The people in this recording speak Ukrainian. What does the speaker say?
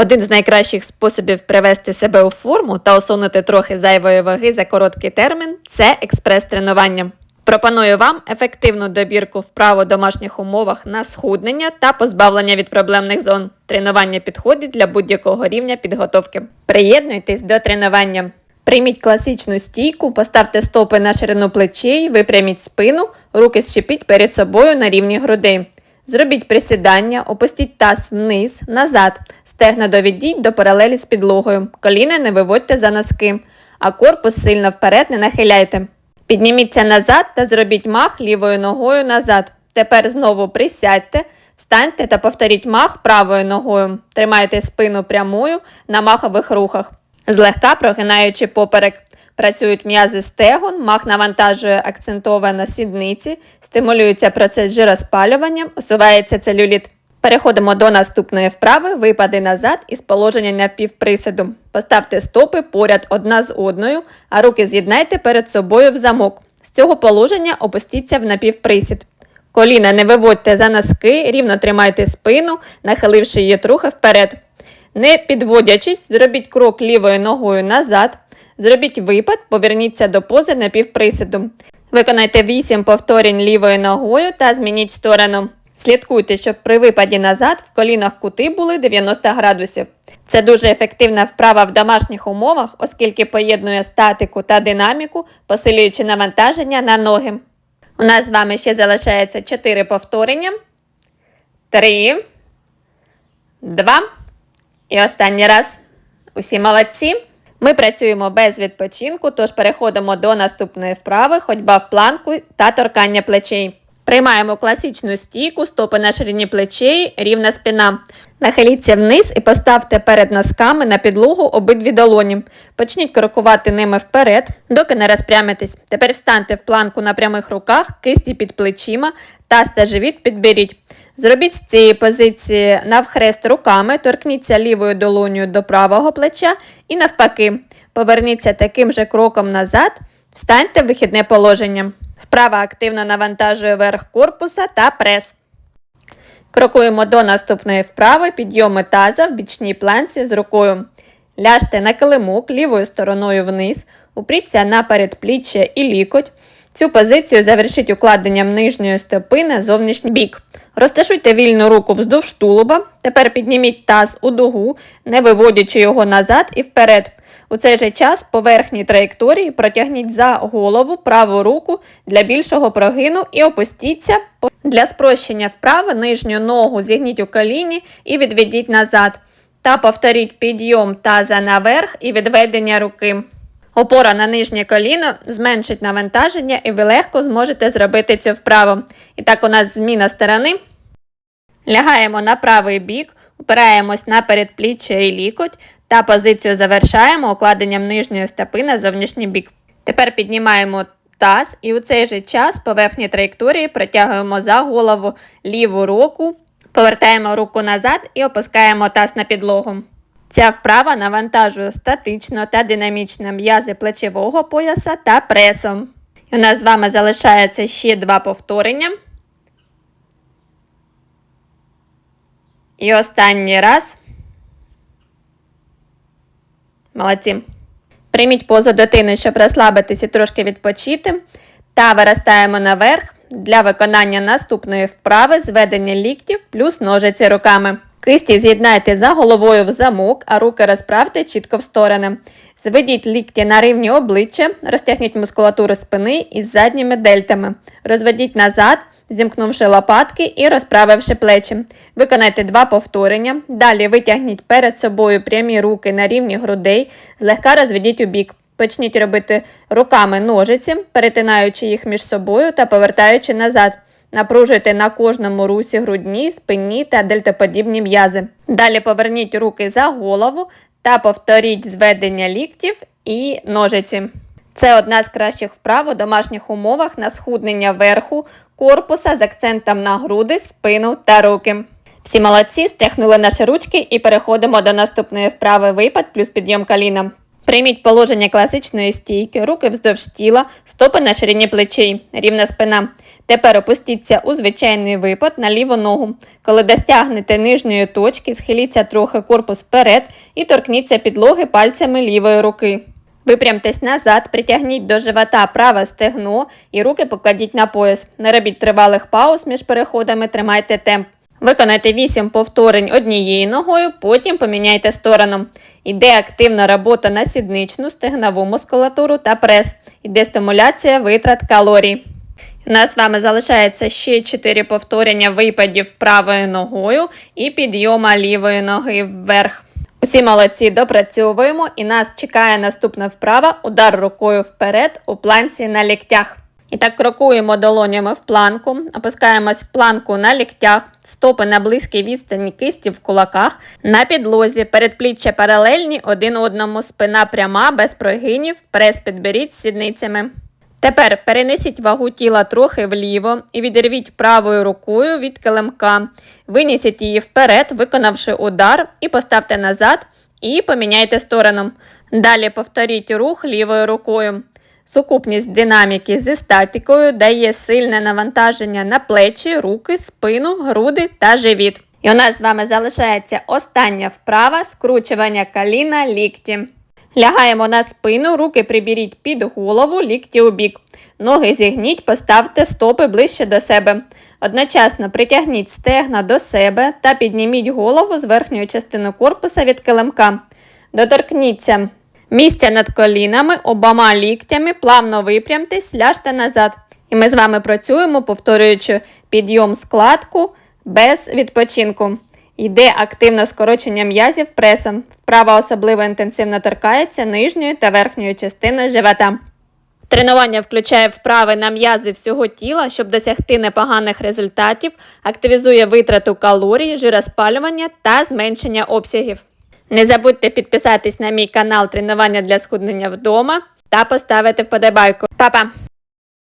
Один з найкращих способів привести себе у форму та усунути трохи зайвої ваги за короткий термін це експрес-тренування. Пропоную вам ефективну добірку вправ у домашніх умовах на схуднення та позбавлення від проблемних зон. Тренування підходить для будь-якого рівня підготовки. Приєднуйтесь до тренування. Прийміть класичну стійку, поставте стопи на ширину плечей, випряміть спину, руки щепіть перед собою на рівні грудей. Зробіть присідання, опустіть таз вниз, назад, стегна доведіть до паралелі з підлогою, коліна не виводьте за носки, а корпус сильно вперед не нахиляйте. Підніміться назад та зробіть мах лівою ногою назад. Тепер знову присядьте, встаньте та повторіть мах правою ногою. Тримайте спину прямою на махових рухах, злегка прогинаючи поперек. Працюють м'язи стегон, мах навантажує акцентовано сідниці, стимулюється процес жироспалювання, усувається целюліт. Переходимо до наступної вправи, випади назад із положення навпівприсіду. Поставте стопи поряд одна з одною, а руки з'єднайте перед собою в замок. З цього положення опустіться в напівприсід. Коліна не виводьте за носки, рівно тримайте спину, нахиливши її трохи вперед. Не підводячись, зробіть крок лівою ногою назад. Зробіть випад, поверніться до пози напівприсіду. Виконайте 8 повторень лівою ногою та змініть сторону. Слідкуйте, щоб при випаді назад в колінах кути були 90 градусів. Це дуже ефективна вправа в домашніх умовах, оскільки поєднує статику та динаміку, посилюючи навантаження на ноги. У нас з вами ще залишається 4 повторення. 3, 2 і останній раз. Усі молодці. Ми працюємо без відпочинку, тож переходимо до наступної вправи, ходьба в планку та торкання плечей. Приймаємо класичну стійку, стопи на ширині плечей, рівна спина. Нахиліться вниз і поставте перед носками на підлогу обидві долоні. Почніть крокувати ними вперед, доки не розпрямитесь. Тепер встаньте в планку на прямих руках, кисті під плечима, таз та живіт підберіть. Зробіть з цієї позиції навхрест руками, торкніться лівою долонею до правого плеча і навпаки. Поверніться таким же кроком назад, встаньте в вихідне положення. Вправа активно навантажує верх корпуса та прес. Крокуємо до наступної вправи, підйоми таза в бічній планці з рукою. Ляжте на килимок лівою стороною вниз, упріться на передпліччя і лікоть. Цю позицію завершіть укладенням нижньої стопи на зовнішній бік. Розташуйте вільну руку вздовж тулуба. Тепер підніміть таз у дугу, не виводячи його назад і вперед. У цей же час по верхній траєкторії протягніть за голову праву руку для більшого прогину і опустіться. Для спрощення вправи нижню ногу зігніть у коліні і відведіть назад. Та повторіть підйом таза наверх і відведення руки. Опора на нижнє коліно зменшить навантаження і ви легко зможете зробити цю вправу. І так у нас зміна сторони. Лягаємо на правий бік, опираємось на передпліччя і лікоть та позицію завершаємо укладенням нижньої стопи на зовнішній бік. Тепер піднімаємо таз і у цей же час по верхній траєкторії протягуємо за голову ліву руку, повертаємо руку назад і опускаємо таз на підлогу. Ця вправа навантажує статично та динамічно м'язи плечового пояса та пресом. І у нас з вами залишається ще два повторення. І останній раз. Молодці. Прийміть позу дитини, щоб розслабитись і трошки відпочити. Та виростаємо наверх для виконання наступної вправи зведення ліктів плюс ножиці руками. Кисті з'єднайте за головою в замок, а руки розправте чітко в сторони. Зведіть лікті на рівні обличчя, розтягніть мускулатуру спини із задніми дельтами. Розведіть назад, зімкнувши лопатки і розправивши плечі. Виконайте два повторення. Далі витягніть перед собою прямі руки на рівні грудей, злегка розведіть у бік. Почніть робити руками ножиці, перетинаючи їх між собою та повертаючи назад. Напружуйте на кожному русі грудні, спинні та дельтоподібні м'язи. Далі поверніть руки за голову та повторіть зведення ліктів і ножиці. Це одна з кращих вправ у домашніх умовах на схуднення верху, корпуса з акцентом на груди, спину та руки. Всі молодці, стряхнули наші ручки і переходимо до наступної вправи випад плюс підйом коліна. Прийміть положення класичної стійки, руки вздовж тіла, стопи на ширині плечей, рівна спина. Тепер опустіться у звичайний випад на ліву ногу. Коли достягнете нижньої точки, схиліться трохи корпус вперед і торкніться підлоги пальцями лівої руки. Випрямтесь назад, притягніть до живота праве стегно і руки покладіть на пояс. Не робіть тривалих пауз між переходами, тримайте темп. Виконайте 8 повторень однією ногою, потім поміняйте сторону. Іде активна робота на сідничну, стегнову мускулатуру та прес. Іде стимуляція витрат калорій. У нас з вами залишається ще 4 повторення випадів правою ногою і підйома лівої ноги вверх. Усі молодці допрацьовуємо і нас чекає наступна вправа удар рукою вперед у планці на ліктях. І так крокуємо долонями в планку, опускаємось в планку на ліктях, стопи на близькій відстані кисті в кулаках, на підлозі, передпліччя паралельні один одному, спина пряма, без прогинів, прес підберіть сідницями. Тепер перенесіть вагу тіла трохи вліво і відірвіть правою рукою від килимка. Винесіть її вперед, виконавши удар, і поставте назад і поміняйте сторону. Далі повторіть рух лівою рукою. Сукупність динаміки зі статикою дає сильне навантаження на плечі, руки, спину, груди та живіт. І у нас з вами залишається остання вправа скручування коліна лікті. Лягаємо на спину, руки приберіть під голову, лікті у бік. Ноги зігніть, поставте стопи ближче до себе. Одночасно притягніть стегна до себе та підніміть голову з верхньої частини корпуса від килимка. Доторкніться місця над колінами, обома ліктями, плавно випрямтесь, ляжте назад. І ми з вами працюємо, повторюючи підйом складку без відпочинку. Йде активне скорочення м'язів пресом. Вправа особливо інтенсивно торкається нижньої та верхньої частини живота. Тренування включає вправи на м'язи всього тіла, щоб досягти непоганих результатів, активізує витрату калорій, жироспалювання та зменшення обсягів. Не забудьте підписатись на мій канал тренування для схуднення вдома та поставити вподобайку. Па-па!